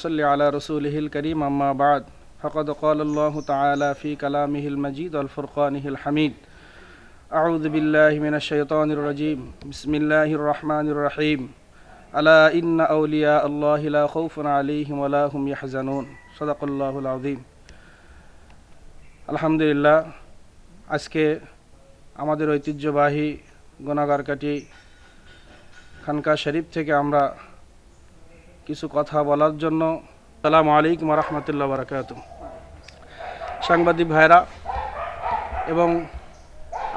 ونصلي على رسوله الكريم أما بعد فقد قال الله تعالى في كلامه المجيد والفرقانه الحميد أعوذ بالله من الشيطان الرجيم بسم الله الرحمن الرحيم ألا إن أولياء الله لا خوف عليهم ولا هم يحزنون صدق الله العظيم আলহামদুলিল্লাহ আজকে আমাদের ঐতিহ্যবাহী গোনাগারকাটি খানকা শরীফ থেকে আমরা কিছু কথা বলার জন্য। সালাম আলাইকুম রহমতুল্লাহ বারকাত সাংবাদিক ভাইরা এবং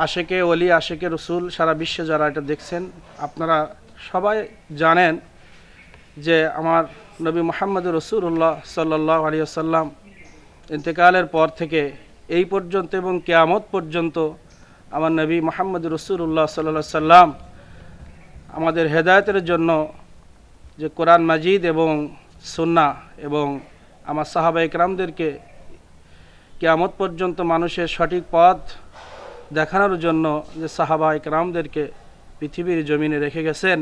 আশেকে অলি আশেকে, রসুল, সারা বিশ্বে যারা এটা দেখছেন, আপনারা সবাই জানেন যে আমার নবী মোহাম্মদ রসুল্লাহ সাল্লাহ আলিয়াল্লাম ইন্তেকালের পর থেকে এই পর্যন্ত এবং কেয়ামত পর্যন্ত আমার নবী মোহাম্মদ রসুল্লাহ সাল্লাহ সাল্লাম আমাদের হেদায়তের জন্য যে কোরআন মাজিদ এবং সুন্না এবং আমার সাহাবা ইকরামদেরকে কেয়ামত পর্যন্ত মানুষের সঠিক পথ দেখানোর জন্য যে সাহাবা ইকরামদেরকে পৃথিবীর জমিনে রেখে গেছেন,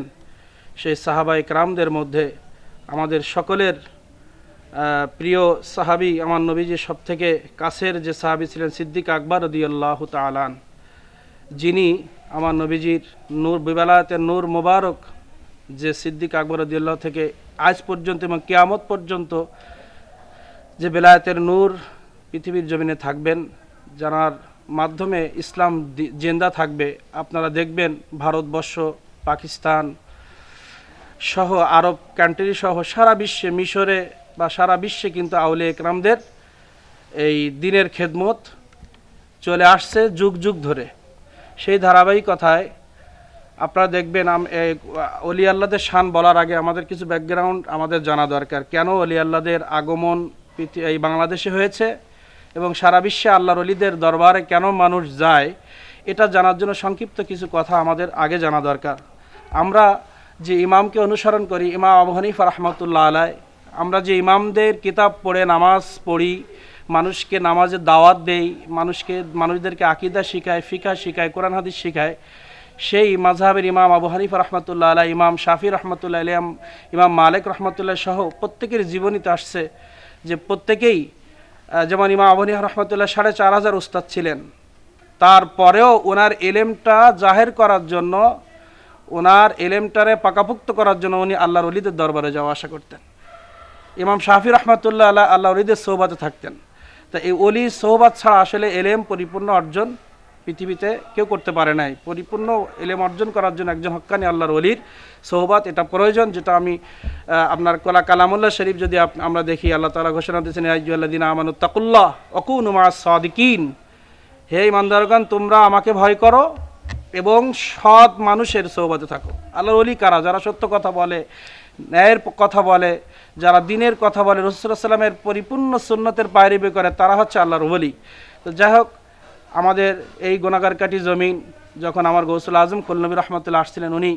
সেই সাহাবা ইকরামদের মধ্যে আমাদের সকলের প্রিয় সাহাবি আমার নবীজির সব থেকে কাছের যে সাহাবি ছিলেন সিদ্দিক আকবর রদিয়াল্লাহ তালান যিনি আমার নবীজির নূর বিবেলায়তের নূর মোবারক যে সিদ্দিক আকবর রদিয়াল্লাহ থেকে আজ পর্যন্ত এবং কেয়ামত পর্যন্ত যে বেলায়েতের নূর পৃথিবীর জমিনে থাকবেন, যার মাধ্যমে ইসলাম জেন্দা থাকবে, আপনারা দেখবেন ভারতবর্ষ, পাকিস্তান সহ আরব কান্ট্রি সহ সারা বিশ্বে, মিশরে বা সারা বিশ্বে কিন্তু আউলে একরামদের এই দিনের খেদমত চলে আসছে যুগ যুগ ধরে। সেই ধারাবাহিকতায় আপনারা দেখবেন অলি আল্লাদের শান বলার আগে আমাদের কিছু ব্যাকগ্রাউন্ড আমাদের জানা দরকার। কেন অলি আল্লাদের আগমন এই বাংলাদেশে হয়েছে এবং সারা বিশ্বে আল্লাহর অলিদের দরবারে কেন মানুষ যায়, এটা জানার জন্য সংক্ষিপ্ত কিছু কথা আমাদের আগে জানা দরকার। আমরা যে ইমামকে অনুসরণ করি, ইমাম আবু হানিফা রহমতুল্লাহ আলাই আমরা যে ইমামদের কিতাব পড়ে, নামাজ পড়ি, মানুষকে নামাজের দাওয়াত দেই, মানুষকে, মানুষদেরকে আকিদা শিখায় ফিকা শিখায়, কোরআন হাদিস শিখায় সেই মাঝহাবের ইমাম আবু হানিফা রহমতুল্লাহ আলাহ ইমাম শাফি রহমতুল্লাহ আলিয়াম ইমাম মালিক রহমতুল্লাহ সহ প্রত্যেকের জীবনীতে আসছে যে প্রত্যেকেই যেমন ইমাম আবু হানিফা রহমতুল্লাহ সাড়ে চার হাজার উস্তাদ ছিলেন। তারপরেও ওনার এলেমটা জাহের করার জন্য ওনার এলেমটারে পাকাপুক্ত করার জন্য উনি আল্লাহর অলিদের দরবারে যাওয়া আশা করতেন। ইমাম শাফি রহমতুল্লাহ আল্লাহ আল্লাহ অলিদের সৌবাতে থাকতেন। তা এই অলি সৌবাত ছাড়া আসলে এলেম পরিপূর্ণ অর্জন পৃথিবীতে কেউ করতে পারে নাই। পরিপূর্ণ এলেম অর্জন করার জন্য একজন হক্কানি আল্লাহর অলির সৌবাত এটা প্রয়োজন, যেটা আমি আপনার কলা কালামুল্লাহ শরীফ যদি আমরা দেখি, আল্লাহ তালা ঘোষণা দিয়েছেন আইজুল্লাদিন আমানুত্তাকুল্লাহ অকুন মা সাদিকিন। হে ইমানদারগণ তোমরা আমাকে ভয় করো এবং সৎ মানুষের সৌবাতে থাকো। আল্লাহর অলি কারা? যারা সত্য কথা বলে, ন্যায়ের কথা বলে, যারা দিনের কথা বলে রসুল্লাহ সাল্লামের পরিপূর্ণ সুন্নতের পায়রিবে করে, তারা হচ্ছে আল্লাহর অলি তো যাই হোক আমাদের এই গোনাগারকাটি জমিন যখন আমার গৌসুল আজম খুলনবী রহমতুল্লাহ আসছিলেন, উনি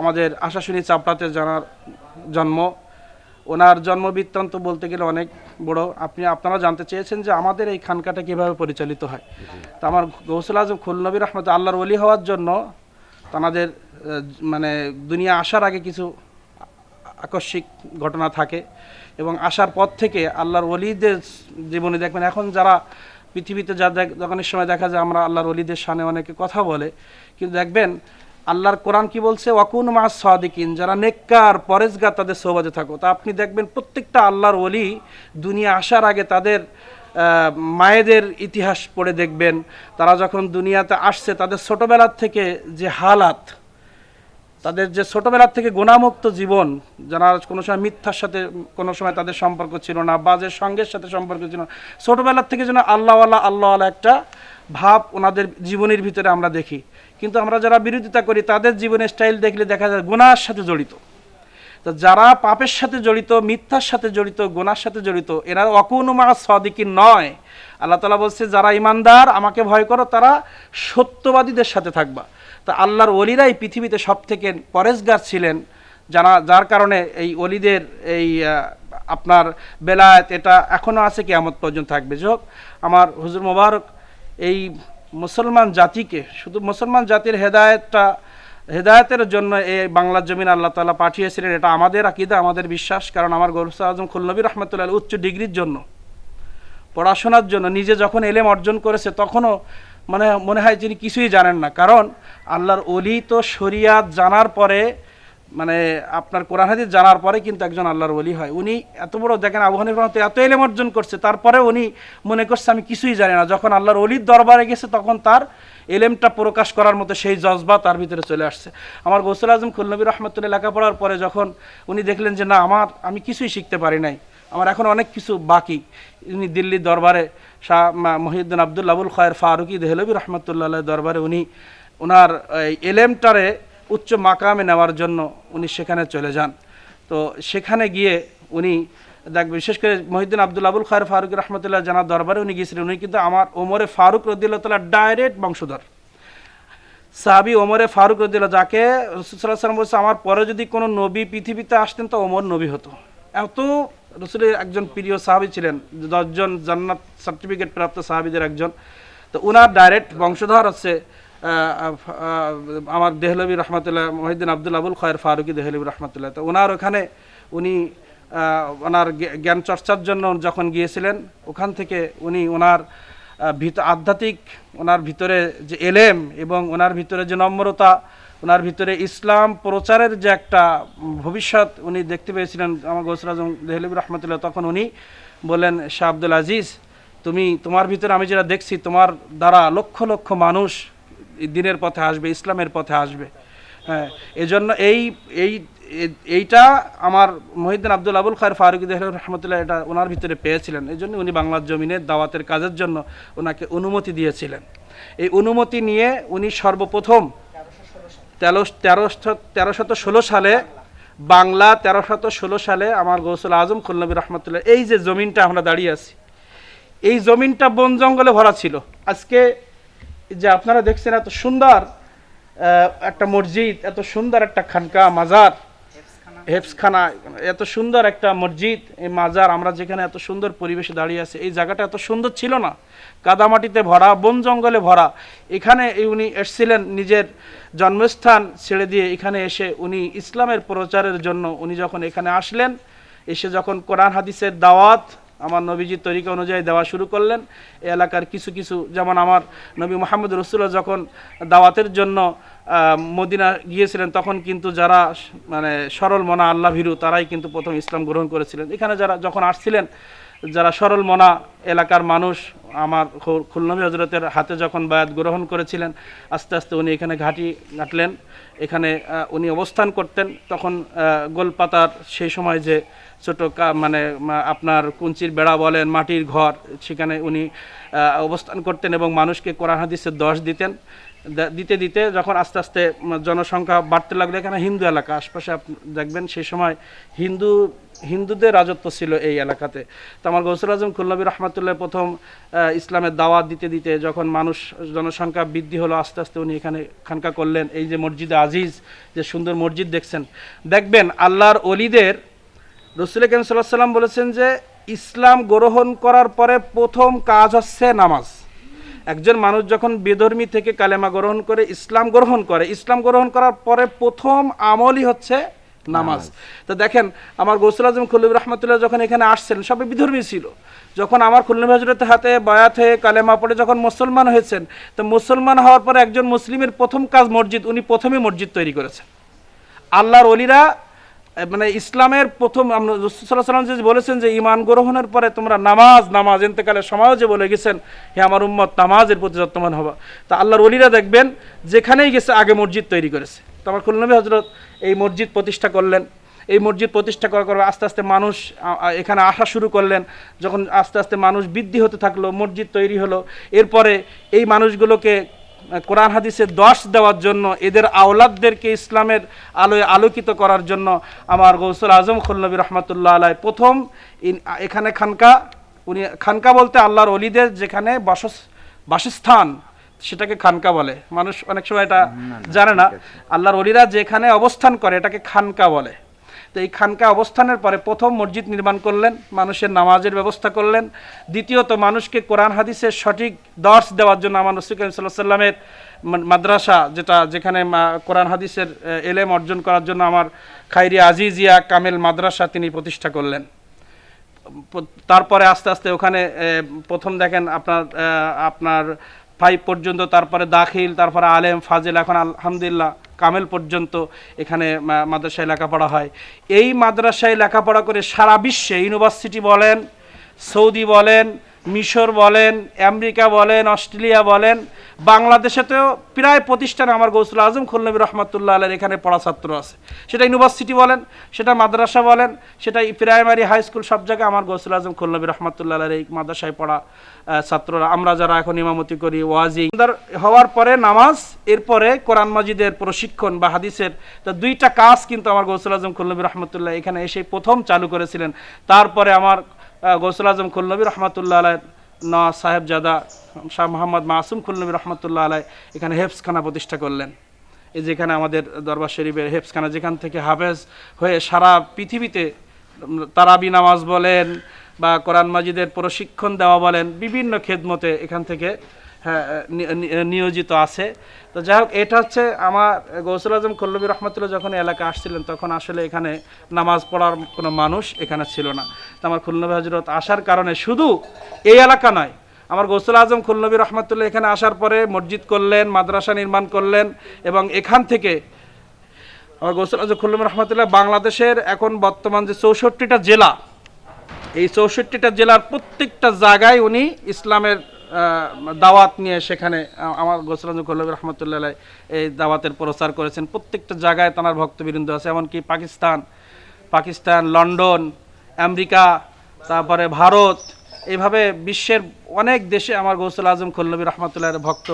আমাদের আশাশুনি চাপড়াতে জানার জন্ম। ওনার জন্ম বৃত্তান্ত বলতে গেলে অনেক বড়। আপনি, আপনারা জানতে চেয়েছেন যে আমাদের এই খানকাটা কীভাবে পরিচালিত হয়। তা আমার গৌসুল আজম খুলনবী রহমত আল্লাহর ওলি হওয়ার জন্য তাদের মানে দুনিয়া আসার আগে কিছু আকস্মিক ঘটনা থাকে এবং আসার পর থেকে আল্লাহর ওলিদের জীবনে দেখবেন। এখন যারা পৃথিবীতে যা দেখ সময় দেখা যায় আমরা আল্লাহর অলিদের সামনে অনেকে কথা বলে। কিন্তু দেখবেন, আল্লাহর কোরআন কি বলছে? ওয়াকুন মা সাদিকিন, যারা নেককার, পরেজগার, তাদের সৌবাজে থাকো। তা আপনি দেখবেন, প্রত্যেকটা আল্লাহর অলি দুনিয়া আসার আগে তাদের মায়েদের ইতিহাস পড়ে দেখবেন। তারা যখন দুনিয়াতে আসছে, তাদের ছোটোবেলার থেকে যে হালাত তাদের যে ছোটবেলার থেকে গুণামুক্ত জীবন, যারা কোনো সময় মিথ্যার সাথে, কোনো সময় তাদের সম্পর্ক ছিল না বাজের সঙ্গের সাথে সম্পর্ক ছিল না ছোটবেলার থেকে যেন আল্লাহওয়ালা আল্লাহওয়ালা একটা ভাব ওনাদের জীবনের ভিতরে আমরা দেখি। কিন্তু আমরা যারা বিরোধিতা করি, তাদের জীবনের স্টাইল দেখলে দেখা যায় গুণার সাথে জড়িত। তো যারা পাপের সাথে জড়িত, মিথ্যার সাথে জড়িত, গোনার সাথে জড়িত, এরা অকুনুমা সদিকি নয়। আল্লাহ তালা বলছে, যারা ইমানদার, আমাকে ভয় করো, তারা সত্যবাদীদের সাথে থাকবা। তা আল্লাহর অলিরাই পৃথিবীতে সব থেকে পরেশগার ছিলেন, যারা, যার কারণে এই অলিদের এই আপনার বেলায়েত এটা এখনও আছে, কেয়ামত পর্যন্ত থাকবে। যে হোক, আমার হুজুর মোবারক, এই মুসলমান জাতিকে, শুধু মুসলমান জাতির হেদায়েতটা, হেদায়তের জন্য এই বাংলার জমিন আল্লাহ তাআলা পাঠিয়েছিলেন, এটা আমাদের আকিদা, আমাদের বিশ্বাস, কারণ আমার গৌরসা আজম খুলনবী রহমতুল্লাহ উচ্চ ডিগ্রির জন্য, পড়াশোনার জন্য, নিজে যখন এলেম অর্জন করেছে, তখনও মানে মনে হয় যিনি কিছুই জানেন না। কারণ আল্লাহর অলি তো শরিয়াত জানার পরে মানে আপনার কোরআন হাদিস জানার পরে কিন্তু একজন আল্লাহর অলি হয়। উনি এত বড় দেখেন আবু হানিফ এত এলেম অর্জন করছে, তারপরে উনি মনে করছে, আমি কিছুই জানি না। যখন আল্লাহর অলির দরবারে গেছে, তখন তার এলেমটা প্রকাশ করার মতো সেই জজবা তার ভিতরে চলে আসছে। আমার গৌসুল আজম খুলনবী রহমতুল্লাহ লেখাপড়ার পরে যখন উনি দেখলেন যে, না, আমার, আমি কিছুই শিখতে পারি নাই। আমার এখন অনেক কিছু বাকি। উনি দিল্লির দরবারে শাহ মহিউদ্দিন আব্দুল আবুল খয়ের ফারুকি দেহলবী রহমতুল্লাহ দরবারে উনি ওনার এলেমটারে উচ্চ মাকামে নেওয়ার জন্য উনি সেখানে চলে যান। তো সেখানে গিয়ে উনি, দেখ বিশেষ করে মহিউদ্দিন আব্দুল আবুল খয়ের ফারুক রহমতুল্লাহ জানার দরবারে উনি গিয়েছিলেন। উনি কিন্তু আমার ওমরে ফারুক রদিল্লাহ তাল্লাহ ডাইরেক্ট বংশধর। সাহাবি ওমরে ফারুক রদিল্লাহ যাকে রসুল্লাহ সাল্লাম বলছে, আমার পরে যদি কোনো নবী পৃথিবীতে আসতেন, তো ওমর নবী হতো। এত রসুলের একজন প্রিয় সাহাবি ছিলেন, দশজন জান্নাত সার্টিফিকেট প্রাপ্ত সাহাবিদের একজন। তো উনার ডাইরেক্ট বংশধর হচ্ছে আমার দেহলবী রহমতুল্লাহ মহিদ্দিন আব্দুল আবুল খয়ের ফারুকি দেহলবী রহমতুল্লাহ। তো ওনার ওখানে উনি ওনার জ্ঞা- জ্ঞান চর্চার জন্য যখন গিয়েছিলেন, ওখান থেকে উনি ওনার ভিত, আধ্যাত্মিক ওনার ভিতরে যে এলেম এবং ওনার ভিতরে যে নম্রতা ওনার ভিতরে ইসলাম প্রচারের যে একটা ভবিষ্যৎ উনি দেখতে পেয়েছিলেন আমার গৌসর আজম দেহলিব রহমতুল্লাহ, তখন উনি বললেন, শাহ আব্দুল আজিজ, তুমি তোমার ভিতরে আমি যেটা দেখছি, তোমার দ্বারা লক্ষ লক্ষ মানুষ দিনের পথে আসবে, ইসলামের পথে আসবে। হ্যাঁ এজন্য এই এই, এইটা আমার মহিউদ্দিন আব্দুল আবুল খায়ের ফারুক দেহ রহমতুল্লাহ এটা ওনার ভিতরে পেয়েছিলেন। এই জন্য উনি বাংলার জমিনের দাওয়াতের কাজের জন্য ওনাকে অনুমতি দিয়েছিলেন। এই অনুমতি নিয়ে উনি সর্বপ্রথম তেরো তেরোশত তেরোশত ষোলো সালে বাংলা তেরোশত ষোলো সালে আমার গৌসুল আজম খুলনবী রহমতুল্লাহ, এই যে জমিনটা আমরা দাঁড়িয়ে আছি, এই জমিনটা বন জঙ্গলে ভরা ছিল। আজকে যে আপনারা দেখছেন এত সুন্দর একটা মসজিদ, এত সুন্দর একটা খানকা, মাজার হেফসখানা এত সুন্দর একটা মসজিদ, এই মাজার, আমরা যেখানে এত সুন্দর পরিবেশে দাঁড়িয়ে আছি, এই জায়গাটা এত সুন্দর ছিল না। কাদামাটিতে ভরা, বন জঙ্গলে ভরা। এখানে উনি এসছিলেন নিজের জন্মস্থান ছেড়ে দিয়ে, এখানে এসে উনি ইসলামের প্রচারের জন্য উনি যখন এখানে আসলেন, এসে যখন কোরআন হাদিসের দাওয়াত আমার নবীজির তরিকা অনুযায়ী দেওয়া শুরু করলেন। এলাকার কিছু কিছু, যেমন আমার নবী মোহাম্মদ রসুল্লাহ যখন দাওয়াতের জন্য মদিনা গিয়েছিলেন, তখন কিন্তু যারা মানে সরল মনা আল্লাহ ভীরু, তারাই কিন্তু প্রথম ইসলাম গ্রহণ করেছিলেন। এখানে যারা যখন আসছিলেন যারা সরল মনা এলাকার মানুষ, আমার খুলনবী হজরতের হাতে যখন বায়াত গ্রহণ করেছিলেন, আস্তে আস্তে উনি এখানে ঘাঁটি ঘাটলেন। এখানে উনি অবস্থান করতেন। তখন গোলপাতার সেই সময় যে ছোটো মানে আপনার কুঞ্চির বেড়া বলেন, মাটির ঘর, সেখানে উনি অবস্থান করতেন এবং মানুষকে কোরআন হাদিসের দশ দিতেন। দিতে দিতে যখন আস্তে আস্তে জনসংখ্যা বাড়তে লাগল, এখানে হিন্দু এলাকা, আশপাশে দেখবেন সেই সময় হিন্দু, হিন্দুদের রাজত্ব ছিল এই এলাকাতে। তো আমার গৌসুল আজম খুল্লবী রহমাতুল্লাহ প্রথম ইসলামের দাওয়াত দিতে দিতে যখন মানুষ, জনসংখ্যা বৃদ্ধি হলো, আস্তে আস্তে উনি এখানে খানকা করলেন। এই যে মসজিদে আজিজ, যে সুন্দর মসজিদ দেখছেন। দেখবেন আল্লাহর অলিদের রসুল কেম সাল্লাহ সাল্লাম বলেছেন যে, ইসলাম গ্রহণ করার পরে প্রথম কাজ হচ্ছে নামাজ। একজন মানুষ যখন বেধর্মী থেকে কালেমা গ্রহণ করে ইসলাম গ্রহণ করে ইসলাম গ্রহণ করার পরে প্রথম আমলই হচ্ছে নামাজ। তো দেখেন আমার গৌসুল আজম খুল্লুব রহমতুল্লাহ যখন এখানে আসছেন সবাই বিধর্মী ছিল। যখন আমার খুল্লুব হজরতের হাতে বয়াত হয়ে কালেমা পড়ে যখন মুসলমান হয়েছেন তো মুসলমান হওয়ার পরে একজন মুসলিমের প্রথম কাজ মসজিদ উনি প্রথমে মসজিদ তৈরি করেছেন। আল্লাহর অলিরা মানে ইসলামের প্রথম সাল্লাম যে বলেছেন যে ইমান গ্রহণের পরে তোমরা নামাজ নামাজ এতেকালের সময়ও যে বলে গেছেন, হে আমার উম্মত, নামাজের প্রতি যত্নবান হবা। তা আল্লাহর অলিরা দেখবেন, যেখানেই গেছে আগে মসজিদ তৈরি করেছে। তো আমার খুলনবী হজরত এই মসজিদ প্রতিষ্ঠা করলেন। এই মসজিদ প্রতিষ্ঠা করার পর আস্তে আস্তে মানুষ এখানে আসা শুরু করলেন। যখন আস্তে আস্তে মানুষ বৃদ্ধি হতে থাকল, মসজিদ তৈরি হলো। এরপরে এই মানুষগুলোকে কোরআন হাদিসের দশ দেওয়ার জন্য এদের আওলাদদেরকে ইসলামের আলোয় আলোকিত করার জন্য আমার গৌসুল আজম খুল্নবী রহমতুল্লাহ আলাই প্রথম এখানে খানকা উনি খানকা বলতে আল্লাহর অলিদের যেখানে বাসস বাসস্থান সেটাকে খানকা বলে। মানুষ অনেক সময় এটা জানে না। আল্লাহর অলিরা যেখানে অবস্থান করে এটাকে খানকা বলে। তো এই খানকা অবস্থানের পরে প্রথম মসজিদ নির্মাণ করলেন, মানুষের নামাজের ব্যবস্থা করলেন। দ্বিতীয়ত, মানুষকে কোরআন, হাদিসের সঠিক দর্শ দেওয়ার জন্য আমার রসুল করিম সাল্লাহ সাল্লামের মাদ্রাসা, যেটা যেখানে কোরআন, হাদিসের এলেম অর্জন করার জন্য আমার খাইরি আজিজিয়া কামেল মাদ্রাসা তিনি প্রতিষ্ঠা করলেন। তারপরে আস্তে আস্তে ওখানে প্রথম দেখেন আপনার আপনার ফাইভ পর্যন্ত, তারপরে দাখিল, তারপরে আলেম, ফাজিল, এখন আলহামদুলিল্লাহ কামেল পর্যন্ত এখানে মাদ্রাসায় লেখাপড়া হয়। এই মাদ্রাসায় লেখাপড়া করে সারা বিশ্বে ইউনিভার্সিটি বলেন, সৌদি বলেন মিশর বলেন, আমেরিকা বলেন, অস্ট্রেলিয়া বলেন বাংলাদেশে তো প্রায় প্রতিষ্ঠানে আমার গৌসুল আজম খুলনবী রহমতুল্লাহ আলের এখানে পড়া ছাত্র আছে। সেটা ইউনিভার্সিটি বলেন, সেটা মাদ্রাসা বলেন, সেটা প্রাইমারি হাই স্কুল সব জায়গায় আমার গৌসুল আজম খুলনবী রহমতুল্লাহ আলের এই মাদ্রাসায় পড়া ছাত্ররা। আমরা যারা এখন ইমামতি করি ওয়াজি হওয়ার পরে নামাজ, এরপরে কোরআন মাজিদের প্রশিক্ষণ বা হাদিসের, তো দুইটা কাজ কিন্তু আমার গৌসুল আজম খুলনবী রহমতুল্লাহ এখানে এসে প্রথম চালু করেছিলেন। তারপরে আমার গৌসুল আজম খুলনবী রহমতুল্লাহ আলাই ন সাহেবজাদা শাহ মোহাম্মদ মাসুম খুলনবী রহমতুল্লাহ আলাই এখানে হেফসখানা প্রতিষ্ঠা করলেন। এই যেখানে আমাদের দরবার শরীফের হেফসখানা যেখান থেকে হাফেজ হয়ে সারা পৃথিবীতে তারাবি নামাজ বলেন বা কোরআন মাজিদের প্রশিক্ষণ দেওয়া বলেন, বিভিন্ন খেদমতে এখান থেকে নিয়োজিত আছে। তো যাই হোক এটা হচ্ছে আমার গৌসুল আজম কল্লবী রহমতুল্লাহ যখন এলাকা আসছিলেন, তখন আসলে এখানে নামাজ পড়ার কোনো মানুষ এখানে ছিল না। তো আমার খুলনবী হজরত আসার কারণে শুধু এই এলাকা নয়, আমার গৌসুল আজম খুলনবী রহমতুল্লাহ এখানে আসার পরে মসজিদ করলেন, মাদ্রাসা নির্মাণ করলেন এবং এখান থেকে আমার গৌসুল আজম খুল্লুম রহমতুল্লাহ বাংলাদেশের এখন বর্তমান যে চৌষট্টিটা জেলা, এই চৌষট্টিটা জেলার প্রত্যেকটা জায়গায় উনি ইসলামের দাওয়াত নিয়ে সেখানে আমার গোসরাজ কল্লবী রহমতুল্লাহ এই দাওয়াতের প্রচার করেছেন। প্রত্যেকটা জায়গায় তাঁর ভক্তবৃন্দ আছে এমনকি পাকিস্তান পাকিস্তান লন্ডন আমেরিকা তারপরে ভারত এইভাবে বিশ্বের অনেক দেশে আমার গৌসুল আজম খল্লবী রহমতুল্লাহের ভক্ত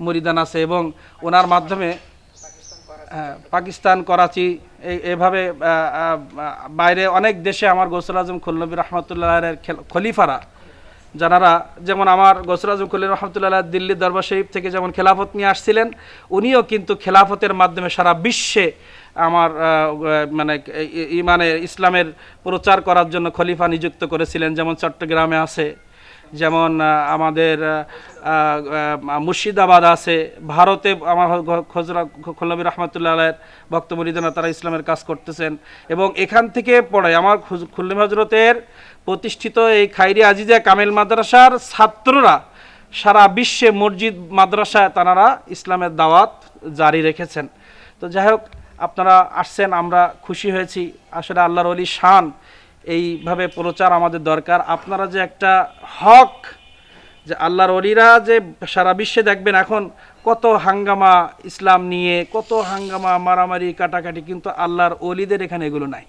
মুরিদান আছে এবং ওনার মাধ্যমে হ্যাঁ, পাকিস্তান করাচি এভাবে বাইরে অনেক দেশে আমার গোসল আজম খুল্লবী রহমতুল্লাহের খলিফারা যারা যেমন আমার খুল্লি রহমতুল্লাহ দিল্লি দরবার শরীফ থেকে যেমন খেলাফত নিয়ে আসছিলেন, উনিও কিন্তু খেলাফতের মাধ্যমে সারা বিশ্বে আমার মানে ই- ই- ইমানে ইসলামের প্রচার করার জন্য খলিফা নিযুক্ত করেছিলেন, যেমন চট্টগ্রামে আছে, যেমন আমাদের মুর্শিদাবাদ আছে, ভারতে আমার খজরা খল্লবী রহমতুল্লাহ আলের ভক্ত মুরিদানা তারা ইসলামের কাজ করতেছেন এবং এখান থেকে পড়ে আমার খুল্লিম হজরতের প্রতিষ্ঠিত এই খাইরি আজিজা কামেল মাদ্রাসার ছাত্ররা সারা বিশ্বে মসজিদ, মাদ্রাসায় তারা ইসলামের দাওয়াত জারি রেখেছেন। তো যাই হোক আপনারা আসছেন, আমরা খুশি হয়েছি। আসলে আল্লাহর অলি শান, এইভাবে প্রচার আমাদের দরকার। আপনারা যে একটা হক, যে আল্লাহর অলিরা যে সারা বিশ্বে দেখবেন এখন কত হাঙ্গামা ইসলাম নিয়ে, কত হাঙ্গামা, মারামারি, কাটাকাটি, কিন্তু আল্লাহর অলিদের এখানে এগুলো নাই।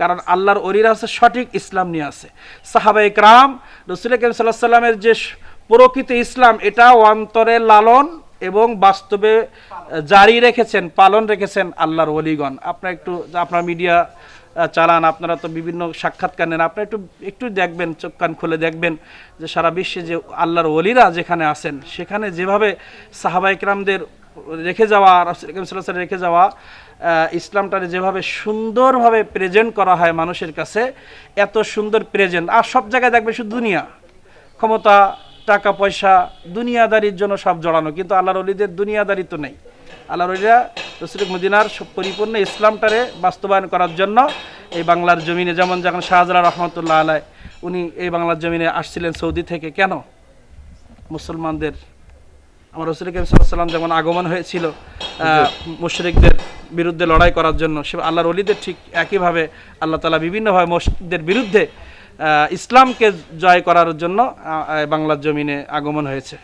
কারণ আল্লাহর অলিরা হচ্ছে সঠিক ইসলাম নিয়ে আছে। সাহাবা ইকরাম রসুল করিম সাল্লাহ সাল্লামের যে প্রকৃত ইসলাম, এটা অন্তরে লালন এবং বাস্তবে জারি রেখেছেন, পালন রেখেছেন আল্লাহর অলিগণ আপনার একটু, আপনার মিডিয়া চালান, আপনারা তো বিভিন্ন সাক্ষাৎকার নেন, আপনারা একটু একটু দেখবেন, চোখ কান খুলে দেখবেন যে সারা বিশ্বে যে আল্লাহর অলিরা যেখানে আছেন, সেখানে যেভাবে সাহাবা ইকরামদের রেখে যাওয়া, রাসূল করিম সাল্লাল্লাহু আলাইহি ওয়াসাল্লাম রেখে যাওয়া ইসলামটারে যেভাবে সুন্দরভাবে প্রেজেন্ট করা হয় মানুষের কাছে, এত সুন্দর প্রেজেন্ট আর সব জায়গায় দেখবে শুধু দুনিয়া। ক্ষমতা, টাকা, পয়সা, দুনিয়াদারির জন্য সব জড়ানো। কিন্তু আল্লাহর অলিদের দুনিয়াদারি তো নেই। আল্লাহর অলিরা রসুল মদিনার পরিপূর্ণ ইসলামটারে বাস্তবায়ন করার জন্য এই বাংলার জমিনে, যেমন যখন শাহজালাল রহমতুল্লাহ আলাই উনি এই বাংলার জমিনে আসছিলেন সৌদি থেকে। কেন? মুসলমানদের আমার রসুল করিম সাল্লাম যেমন আগমন হয়েছিল মুশরিকদের বিরুদ্ধে লড়াই করার জন্য সে আল্লাহর অলিদের ঠিক একইভাবে আল্লাহ তালা বিভিন্নভাবে মসজিদদের বিরুদ্ধে ইসলামকে জয় করার জন্য বাংলার জমিনে আগমন হয়েছে।